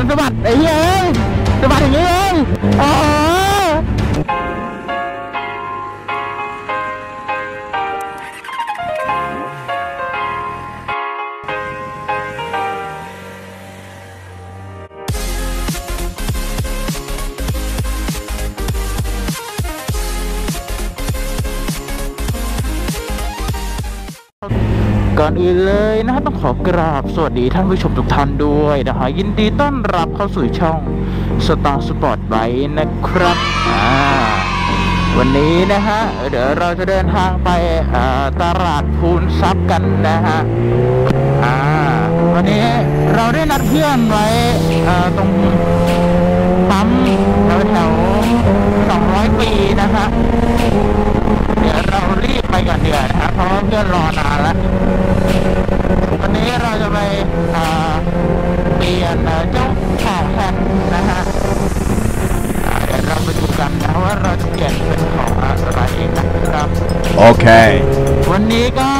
นสะบัดไอ้เหี้ยเอ้ยสะบัดอย่างนี้เองอ๋อ ก่อนอื่นเลยนะฮะต้องขอกราบสวัสดีท่านผู้ชมทุกท่านด้วยนะฮะยินดีต้อนรับเข้าสู่ช่อง Star Sport b i นะครับวันนี้นะฮะเดี๋ยวเราจะเดินทางไปตลาดพูนซับกันนะฮะวันนี้เราได้นัดเพื่อนไว้ตรงปั๊มแถวแถว200 ปีนะฮะ เดี๋ยวเรารีบไป ก่อนเดือนะฮะเพราะว่าเพื่อนรอนานแล้ววันนี้เราจะไปอ่าเปลี่ยนเอ่อเจ้าของแผ่นนะฮะอ่าเดี๋ยวเราไปดูกันนะว่าเราจะเปลี่ยนเป็นของอะไรนะครับ Okay. วันนี้ก็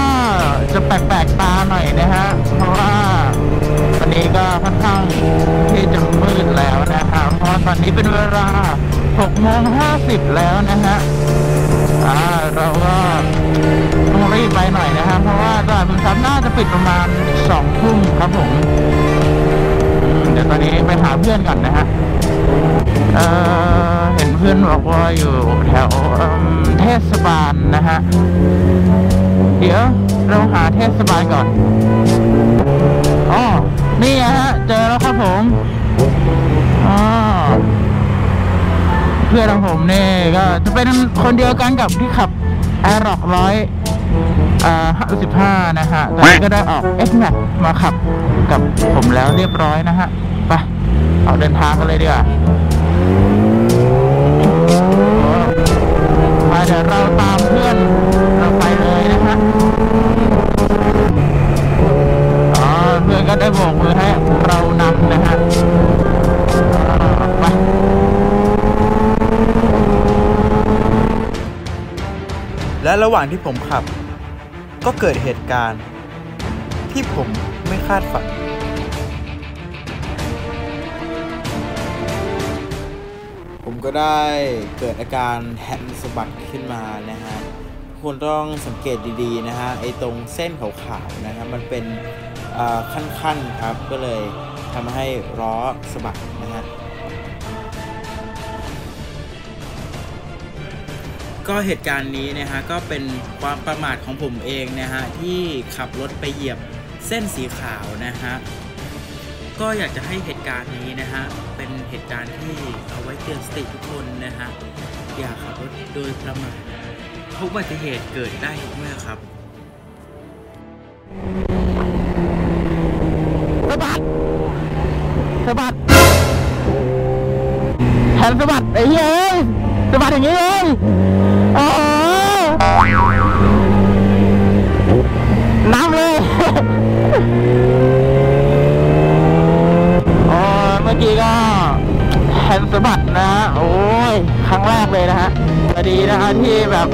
จะแปลกๆตาหน่อยนะฮะเพราะว่าวันนี้ก็ค่อนข้างที่จะมืดแล้วนะฮะเพราะว่าตอนนี้เป็นเวลา6โมง50 แล้วนะฮะ อ่า เราก็ ต้องรีบไปหน่อยนะฮะเพราะว่าตลาดมันซับน่าจะปิดประมาณ2ทุ่มครับผม เดี๋ยวตอนนี้ไปหาเพื่อนก่อนนะฮะเออเห็นเพื่อนบอกว่าอยู่แถวเเทศบาลนะฮะ เดี๋ยวเราหาเทศบาลก่อนอ๋อนี่ฮะ เจอแล้วครับผมอ๋อเพื่อนของผมนี่ก็จะเป็นคนเดียวกันกับที่ขับ a i r o c ร้อยห้าสิบห้านะฮะ ตอนนี้ก็ได้ออก X Max มาขับกับผมแล้วเรียบร้อยนะฮะ ไปเอาเดินทางกันเลยดีกว่ามาเดี๋ยวเราตามเพื่อนเราไปเลยนะฮะอ๋อเพื่อนก็ได้โบกมือให้เรานำนะฮะ ระหว่างที่ผมขับ ก็เกิดเหตุการณ์ ที่ผมไม่คาดฝัน ผมก็ได้เกิดอาการแฮนสะบัดขึ้นมานะฮะคุณต้องสังเกตดีๆนะฮะไอ้ตรงเส้นขาวๆนะครับมันเป็นขั้นๆครับก็เลยทำให้ล้อสะบัดนะฮะ ก็เหตุการณ์นี้นะฮะก็เป็นความประมาทของผมเองนะฮะที่ขับรถไปเหยียบเส้นสีขาวนะฮะก็อยากจะให้เหตุการณ์นี้นะฮะเป็นเหตุการณ์ที่เอาไว้เตือนสติทุกคนนะฮะอย่าขับรถโดยประมาทเพราะอุบัติเหตุเกิดได้ทุกเมื่อครับสะบัดสะบัดแขนสะบัดไอ้เหี้ยเอ้ยสะบัดอย่างนี้เอง สะบัดนะฮะโอ้ยครั้งแรกเลยนะฮะพอดีนะฮะที่แบบ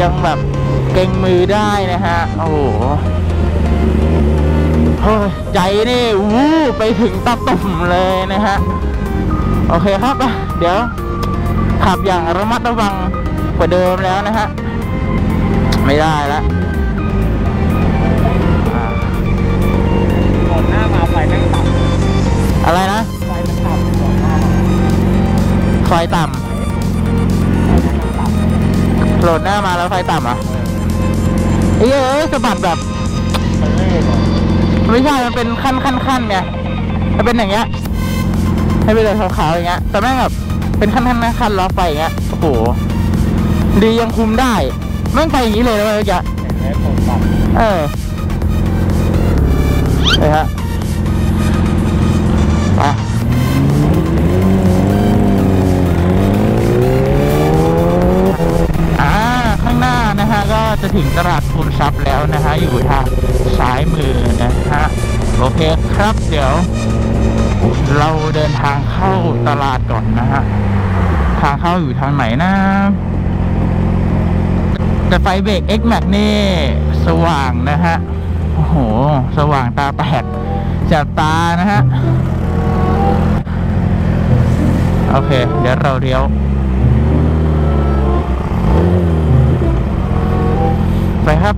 ยังแบบเก่งมือได้นะฮะโอ้โหเฮ้ยใจนี่วู้ไปถึงตะตุ่มเลยนะฮะโอเคครับอะเดี๋ยวขับอย่างระมัดระวังกว่าเดิมแล้วนะฮะไม่ได้แล้วอ่าก่อนหน้ามาไฟแม่งต่อะไรนะ ไฟต่ำโหลดหน้ามาแล้วไฟต่ำเหรอะเอ้ยสะบัดแบบไม่ใช่มันเป็นขั้นขั้นขั้นไงมันเป็นอย่างเงี้ยให้เป็นเลยขาวๆอย่างเงี้ยแต่แม่งแบบเป็นขั้นขั้นขั้นล้อไฟอย่างเงี้ยโอ้โหดียังคุมได้แม่งไปอย่างนี้เลยนะเมื่อกี้เห็นไหมผมต่ำเออเลยฮะ จะถึงตลาดทุนทรัพย์แล้วนะฮะ อยู่ทางซ้ายมือนะฮะ โอเคครับเดี๋ยว เราเดินทางเข้าตลาดก่อนนะฮะ ทางเข้าอยู่ทางไหนนะแต่ไฟเบรก X Max นี่ สว่างนะฮะ โอ้โห สว่างตาแตกจับตานะฮะ โอเค เดี๋ยวเราเลี้ยว ไปครับ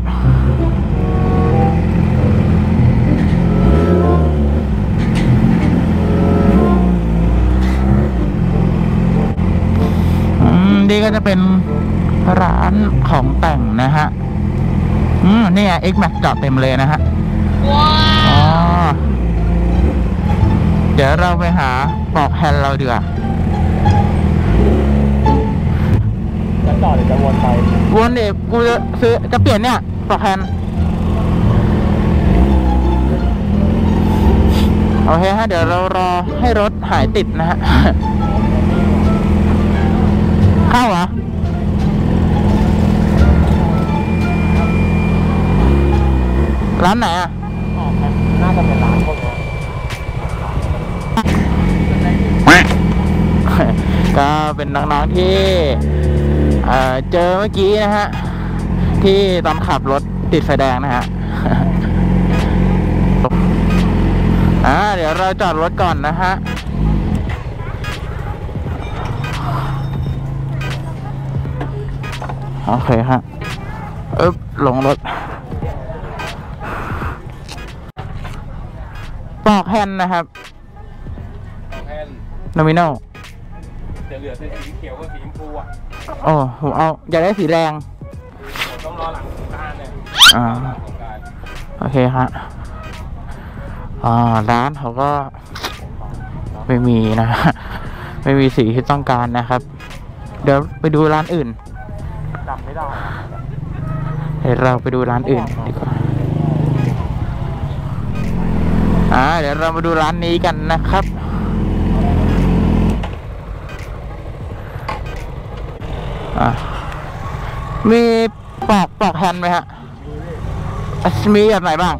อืม นี่ก็จะเป็นร้านของแต่งนะฮะ อืม นี่ไง X Max จอดเต็มเลยนะฮะ ว้าวเดี๋ยวเราไปหาปลอกแฮนด์เราดีกว่า จะจอดหรือจะวนไป วนเด็กกูจะซื้อจะเปลี่ยนเนี่ยปลอกแฮนด์โอเคฮะเดี๋ยวเรารอให้รถหายติดนะฮะ เข้าเหรอร้านไหนอะอ๋อครับน่าจะเป็นร้านพวกเนี้ยก็เป็นน้องๆที่ เอ่อเจอเมื่อกี้นะฮะ ที่ตอนขับรถติดไฟแดงนะฮะอ่าเดี๋ยวเราจอดรถก่อนนะฮะโอเคฮะอึ๊บลงรถปลอกแฮนด์นะครับแค่โนมิโน จะเหลือเป็นสีเขียวกับสีชมพูอะโอ้ผมเอาอยากได้สีแดงผมต้องรอหลังสงกรารเนี่ยอ่าหลังสงกรารโอเคฮะอ่าร้านเขาก็ ไม่มีนะไม่มีสีที่ต้องการนะครับ เดี๋ยวไปดูร้านอื่น จำไม่ได้เดี๋ยวเราไปดูร้านอื่นดีกว่า อ่า เดี๋ยวเรามาดูร้านนี้กันนะครับ อ่ามีปอกปอกแฮนไหมฮะ มีแบบไหนบ้าง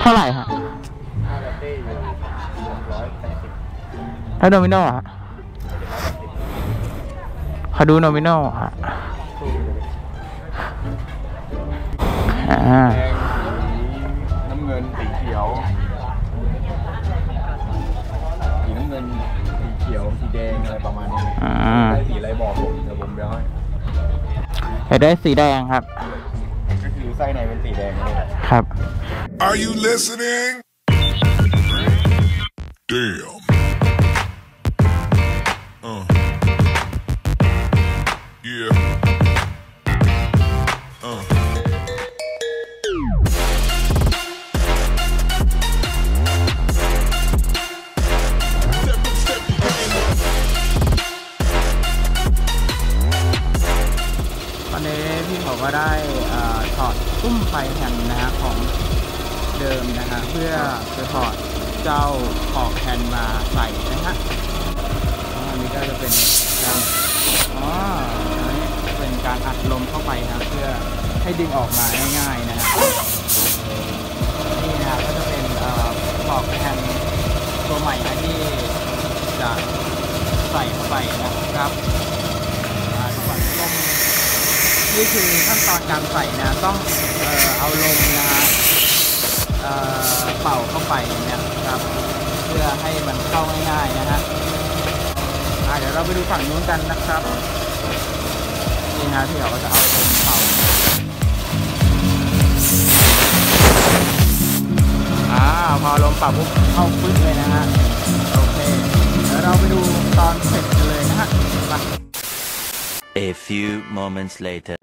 เท่าไหร่ฮะแล้วโนมิโนอะฮะขอดูโนมิโน่ฮะอ่าน้ำเงินสีเขียว ขียวสีแดงอะไรประมาณนี้อ่าได้สีอะไรบอกผมเดี๋ยวผมเดี๋ยวให้อยากได้สีแดงครับ ก็คือไส้ในเป็นสีแดงเลยครับ Are you listening? Damn. เราก็ได้ถอดตุ้มไฟแฮนด์นะฮะของเดิมนะฮะเพื่อจะถอดเจ้าขอบแฮนด์มาใส่นะฮะอันนี้ก็จะเป็นการอ๋ออันนี้เป็นการอัดลมเข้าไปนะเพื่อให้ดึงออกมาง่ายๆนะฮะนี่นะฮะก็จะเป็นเอ่อขอบแฮนด์ตัวใหม่นะที่จะใส่เข้าไปนะครับอ่าก่อนลม นี่คือขั้นตอนการใส่นะต้องเอ่อเอาลมนะฮะเอ่อเป่าเข้าไปเนี่ยครับ เพื่อให้มันเข้าง่ายๆนะฮะอะเดี๋ยวเราไปดูฝั่งนู้นกันนะครับนี่นะที่เขาก็จะเอาลมเป่าอ่าพอลมเป่าปุ๊บเข้าปึ๊กเลยนะฮะโอเคเดี๋ยวเราไปดูตอนเสร็จกันเลยนะฮะไป A few moments later.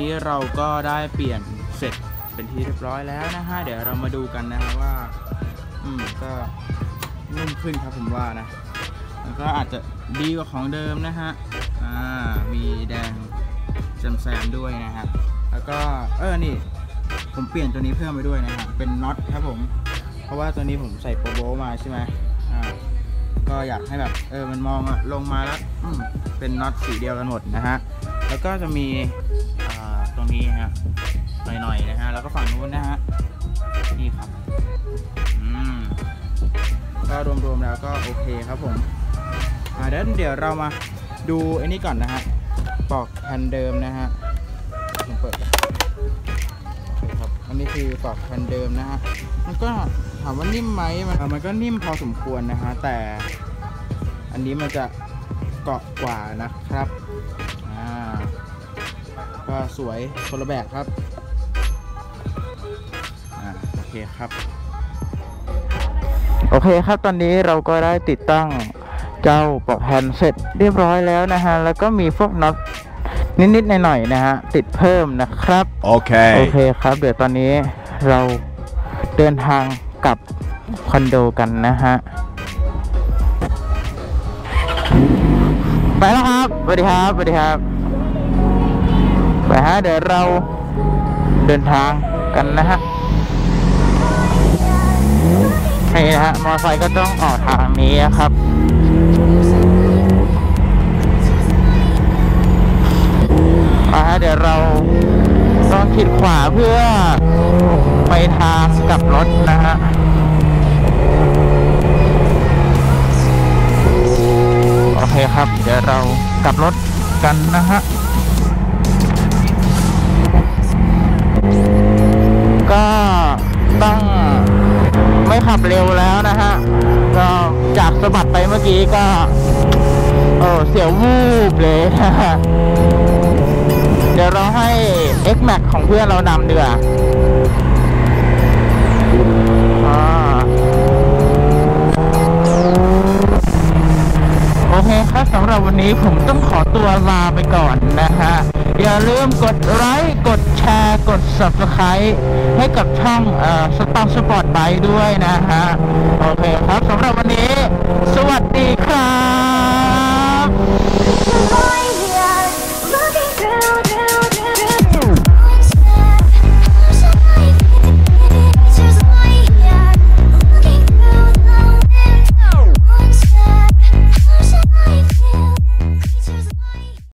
นี้เราก็ได้เปลี่ยนเสร็จเป็นที่เรียบร้อยแล้วนะฮะ เดี๋ยวเรามาดูกันนะฮะว่า อืมก็นุ่มขึ้นครับผมว่านะแล้วก็อาจจะดีกว่าของเดิมนะฮะ อ่า มีแดงแซมแซมด้วยนะฮะแล้วก็เออนี่ ผมเปลี่ยนตัวนี้เพิ่มไปด้วยนะฮะ เป็นน็อตครับผม เพราะว่าตัวนี้ผมใส่โปรโบมาใช่ไหมอ่า ก็อยากให้แบบเออมันมองอะลงมาแล้วอืมเป็นน็อตสีเดียวกันหมดนะฮะ แล้วก็จะมี ตรงนี้ฮะหน่อยๆนะฮะแล้วก็ฝั่งนู้นนะฮะนี่ครับอืมก็รวมๆแล้วก็โอเคครับผมอ่าเดี๋ยวเดี๋ยวเรามาดูไอ้นี่ก่อนนะฮะปลอกแผ่นเดิมนะฮะผมเปิดก่อนครับอันนี้คือปลอกแผ่นเดิมนะฮะมันก็ถามว่านิ่มไหมมันมันก็นิ่มพอสมควรนะฮะแต่อันนี้มันจะเกาะกว่านะครับ ก็สวยคนละแบบครับอ่าโอเคครับ โอเคครับตอนนี้เราก็ได้ติดตั้งเจ้าปลอกแผ่นเสร็จเรียบร้อยแล้วนะฮะ แล้วก็มีพวกน็อตนิดๆหน่อยๆนะฮะ ติดเพิ่มนะครับ โอ Okay. เคครับ เดี๋ยวตอนนี้เราเดินทางกลับคอนโดกันนะฮะ ไปแล้วครับสวัสดีครับสวัสดีครับ ไปฮะเดี๋ยวเราเดินทางกันนะฮะนี่นะฮะมอเตอร์ไซค์ก็ต้องออกทางนี้ครับอ่าฮะเดี๋ยวเราต้องขีดขวาเพื่อไปทางกลับรถนะฮะโอเคครับ เดี๋ยวเรากลับรถกันนะฮะ ไม่ขับเร็วแล้วนะฮะก็จากสะบัดไปเมื่อกี้ก็โอ้เสียววูบเลยเดี๋ยวเราให้ X Max ของเพื่อนเรานำเดีกว่าอ่าโอเคครับสำหรับวันนี้ผมต้องขอตัวลาไปก่อนนะฮะ อย่าลืมกดไลค์กดแชร์กด Subscribe ให้กับช่องอ่อสตาร์สปอร์ตไบด้วยนะฮะ โอเคครับสำหรับวันนี้ สวัสดีครับ